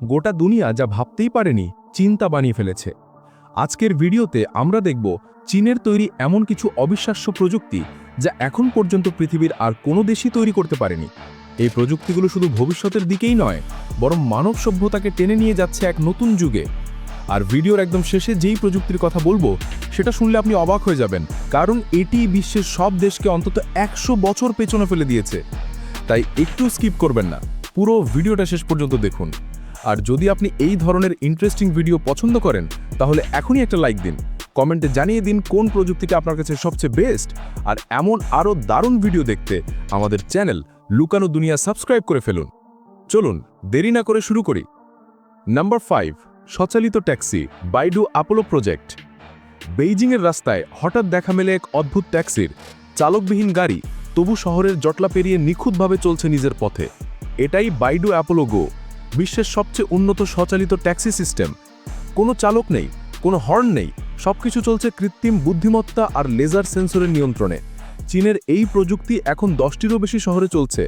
গোটা দুনিয়া যা ভাবতেই পারেনি, চিন্তা বানিয়ে ফেলেছে। আজকের ভিডিওতে আমরা দেখব চীনের তৈরি এমন কিছু অবিশ্বাস্য প্রযুক্তি যা এখন পর্যন্ত পৃথিবীর আর কোনো দেশই তৈরি করতে পারেনি। এই প্রযুক্তিগুলো শুধু ভবিষ্যতের দিকেই নয়, বরং মানব সভ্যতাকে টেনে নিয়ে যাচ্ছে এক নতুন যুগে। আর ভিডিওর একদম শেষে যেই প্রযুক্তির কথা বলব, সেটা শুনলে আপনি অবাক হয়ে যাবেন, কারণ এটি বিশ্বের সব দেশকে অন্তত একশো বছর পেছনে ফেলে দিয়েছে। তাই একটু স্কিপ করবেন না। পুরো ভিডিওটা শেষ পর্যন্ত দেখুন। আর যদি আপনি এই ধরনের ইন্টারেস্টিং ভিডিও পছন্দ করেন, তাহলে এখনই একটা লাইক দিন। কমেন্টে জানিয়ে দিন কোন প্রযুক্তিটা আপনার কাছে সবচেয়ে বেস্ট আর এমন আরও দারুণ ভিডিও দেখতে আমাদের চ্যানেল লুকানো দুনিয়া সাবস্ক্রাইব করে ফেলুন। চলুন, দেরি না করে শুরু করি। নাম্বার ফাইভ সচালিত ট্যাক্সি বাইডু আপোলো প্রজেক্ট বেইজিংয়ের রাস্তায় হঠাৎ দেখা মেলে এক অদ্ভুত ট্যাক্সির। চালকবিহীন গাড়ি তবু শহরের জটলা পেরিয়ে নিখুঁতভাবে চলছে নিজের পথে। এটাই বাইডু অ্যাপোলো গো বিশ্বের সবচেয়ে উন্নত স্বচালিত ট্যাক্সি সিস্টেম। কোনো চালক নেই, কোনো হর্ন নেই, সবকিছু চলছে কৃত্রিম বুদ্ধিমত্তা আর লেজার সেন্সরের নিয়ন্ত্রণে। চীনের এই প্রযুক্তি এখন দশটিরও বেশি শহরে চলছে,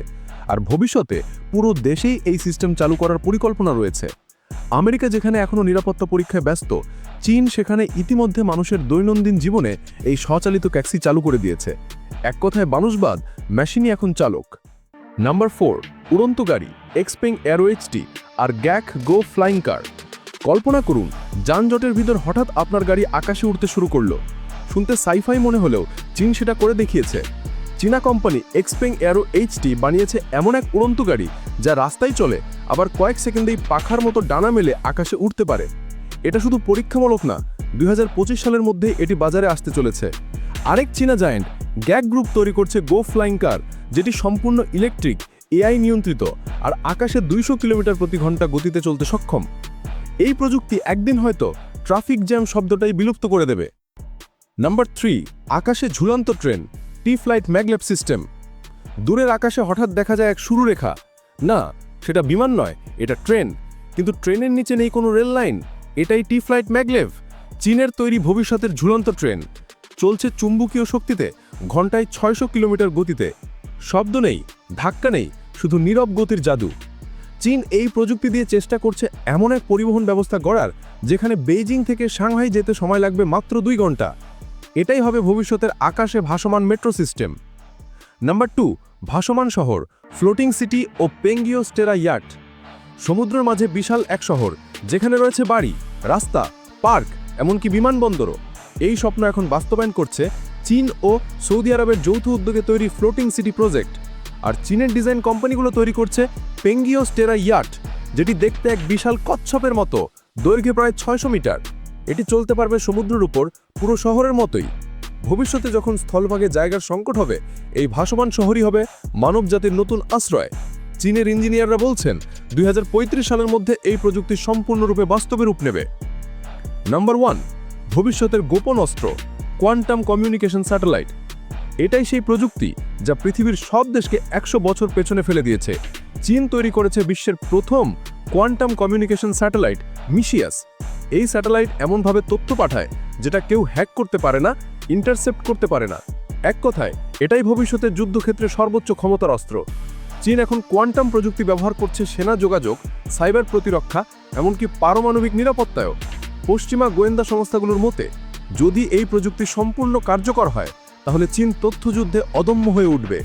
আর ভবিষ্যতে পুরো দেশেই এই সিস্টেম চালু করার পরিকল্পনা রয়েছে। আমেরিকা যেখানে এখনও নিরাপত্তা পরীক্ষায় ব্যস্ত, চীন সেখানে ইতিমধ্যে মানুষের দৈনন্দিন জীবনে এই স্বচালিত ট্যাক্সি চালু করে দিয়েছে। এক কথায় মানুষবাদ, মেশিনই এখন চালক। নাম্বার ফোর উড়ন্ত গাড়ি এক্সপেং অ্যারোএইচটি আর গ্যাক গো ফ্লাইং কার কল্পনা করুন, যানজটের ভিতর হঠাৎ আপনার গাড়ি আকাশে উঠতে শুরু করল। শুনতে সাইফাই মনে হলেও চীন সেটা করে দেখিয়েছে। চীনা কোম্পানি এক্সপেং অ্যারো এইচটি বানিয়েছে এমন এক উড়ন্ত গাড়ি যা রাস্তায় চলে, আবার কয়েক সেকেন্ডেই পাখার মতো ডানা মেলে আকাশে উঠতে পারে। এটা শুধু পরীক্ষামূলক না, দুই হাজার পঁচিশ সালের মধ্যে এটি বাজারে আসতে চলেছে। আরেক চীনা জায়েন্ট গ্যাগ গ্রুপ তৈরি করছে গো ফ্লাইং কার যেটি সম্পূর্ণ ইলেকট্রিক এআই নিয়ন্ত্রিত আর আকাশে দুইশো কিলোমিটার প্রতি ঘণ্টা গতিতে চলতে সক্ষম। এই প্রযুক্তি একদিন হয়তো ট্রাফিক জ্যাম শব্দটাই বিলুপ্ত করে দেবে। নাম্বার থ্রি, আকাশে ঝুলন্ত ট্রেন টি ফ্লাইট ম্যাগলেভ সিস্টেম। দূরের আকাশে হঠাৎ দেখা যায় এক শুরুরেখা না, সেটা বিমান নয়, এটা ট্রেন। কিন্তু ট্রেনের নিচে নেই কোনো রেল লাইন, এটাই টি ফ্লাইট ম্যাগলেভ চীনের তৈরি ভবিষ্যতের ঝুলন্ত ট্রেন। চলছে চুম্বকীয় শক্তিতে, ঘন্টায় ছয়শো কিলোমিটার গতিতে। শব্দ নেই, ধাক্কা নেই, শুধু নীরব গতির জাদু। চীন এই প্রযুক্তি দিয়ে চেষ্টা করছে এমন এক পরিবহন ব্যবস্থা গড়ার, যেখানে বেইজিং থেকে সাংহাই যেতে সময় লাগবে মাত্র দুই ঘণ্টা। এটাই হবে ভবিষ্যতের আকাশে ভাসমান মেট্রো সিস্টেম। নাম্বার টু, ভাসমান শহর, ফ্লোটিং সিটি ও পেঙ্গিও স্টেরা ইয়াট সমুদ্রের মাঝে বিশাল এক শহর, যেখানে রয়েছে বাড়ি, রাস্তা, পার্ক, এমনকি বিমানবন্দরও। এই স্বপ্ন এখন বাস্তবায়ন করছে চীন ও সৌদি আরবের যৌথ উদ্যোগে তৈরি ফ্লোটিং সিটি প্রজেক্ট। আর চীনের ডিজাইন কোম্পানিগুলো তৈরি করছে পেঙ্গিও স্টেরা ইয়াট, যেটি দেখতে এক বিশাল কচ্ছপের মতো, দৈর্ঘ্যে প্রায় ছয়শো মিটার। এটি চলতে পারবে সমুদ্রের উপর, পুরো শহরের মতোই। ভবিষ্যতে যখন স্থলভাগে জায়গার সংকট হবে, এই ভাসমান শহরই হবে মানবজাতির নতুন আশ্রয়। চীনের ইঞ্জিনিয়াররা বলছেন, দুই হাজার পঁয়ত্রিশ সালের মধ্যে এই প্রযুক্তি সম্পূর্ণরূপে বাস্তবে রূপ নেবে। নাম্বার ওয়ান, ভবিষ্যতের গোপন অস্ত্র। Quantum communication satellite. এটাই সেই প্রযুক্তি যা পৃথিবীর সব দেশকে একশো বছর পেছনে ফেলে দিয়েছে। চীন তৈরি করেছে বিশ্বের প্রথম কোয়ান্টাম কমিউনিকেশন স্যাটেলাইট, মিশিয়াস। এই স্যাটেলাইট এমনভাবে তথ্য পাঠায় যেটা কেউ হ্যাক করতে পারে না, ইন্টারসেপ্ট করতে পারে না। এক কথায়, এটাই ভবিষ্যতে যুদ্ধক্ষেত্রে সর্বোচ্চ ক্ষমতার অস্ত্র। চীন এখন কোয়ান্টাম প্রযুক্তি ব্যবহার করছে সেনা যোগাযোগ, সাইবার প্রতিরক্ষা, এমনকি পারমাণবিক নিরাপত্তায়ও। পশ্চিমা গোয়েন্দা সংস্থাগুলোর মতে যদি এই প্রযুক্তি সম্পূর্ণ কার্যকর হয়, তাহলে চীন তথ্যযুদ্ধে অদম্য হয়ে উঠবে।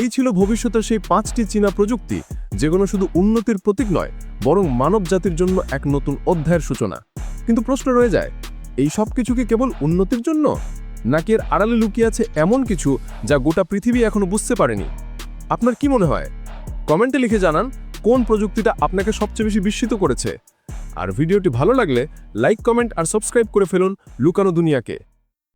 এই ছিল ভবিষ্যতের সেই পাঁচটি চীনা প্রযুক্তি, যেগুলো শুধু উন্নতির প্রতীক নয়, বরং মানব জাতির জন্য এক নতুন অধ্যায়ের সূচনা। কিন্তু প্রশ্ন রয়ে যায়, এই সব কিছু কি কেবল উন্নতির জন্য? নাকি এর আড়ালে লুকিয়ে আছে এমন কিছু যা গোটা পৃথিবী এখনও বুঝতে পারেনি? আপনার কি মনে হয়? কমেন্টে লিখে জানান, কোন প্রযুক্তিটা আপনাকে সবচেয়ে বেশি বিস্মিত করেছে? আর ভিডিওটি ভালো লাগলে লাইক কমেন্ট আর সাবস্ক্রাইব করে ফেলুন লুকানো দুনিয়াকে।